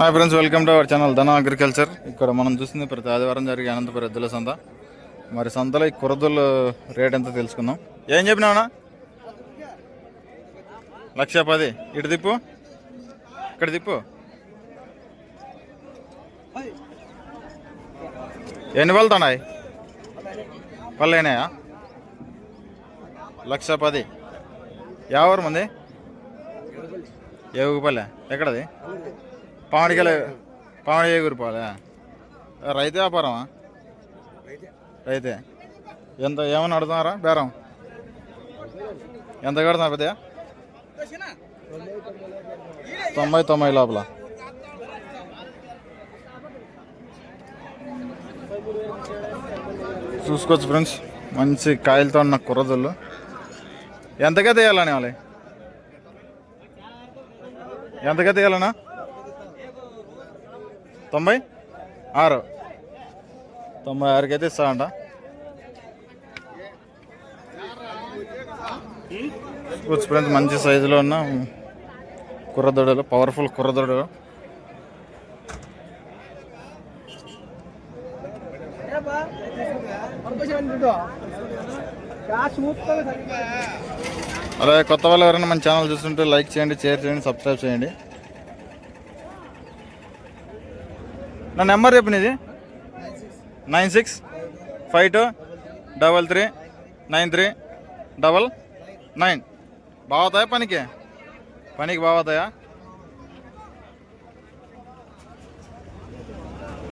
Hi friends welcome to our channel Dhana agriculture ఇక్కడ మనం చూసింది ప్రతి ఆదివారం జరిగే అనంతపురం ఎద్దుల సంత. మరి సంతలో ఈ కురదుల రేట్ ఎంత తెలుసుకుందాం. ఏం చెప్పినావునా లక్ష పది. ఇటు తిప్పు. ఇక్కడ తిప్పు. ఎన్ని వెళ్తున్నాయి పల్లెనాయా లక్ష పది. యావరు మంది? ఏగుపల్లె. ఎక్కడది? పావడికెళ్ళ పావడి ఏగురిపాలే రైతు వ్యాపారమా? రైతే. ఎంత ఏమని అడుగుతున్నారా? బేరం. ఎంత కడుతున్నారు పెద్దయ్య? తొంభై తొంభై లోపల. చూసుకోవచ్చు ఫ్రెండ్స్ మంచి కాయలతో ఉన్న కుర్రదుళ్ళు ఎంతగా తీయాలని వాళ్ళే ఎంతగా తీయాలన్నా తొంభై ఆరు. తొంభై ఆరుకి అయితే ఇస్తాడంట. చూసుకోవచ్చు మంచి సైజులో ఉన్న కుర్రదొడలు పవర్ఫుల్ కుర్రదొడు అలాగే కొత్త వాళ్ళు ఎవరైనా మన ఛానల్ చూస్తుంటే లైక్ చేయండి షేర్ చేయండి సబ్స్క్రైబ్ చేయండి. నా నెంబర్ చెప్పు నీది. Nine six five two double three nine three double nine. బాగుతాయా పనికి? పనికి బాగుతాయా?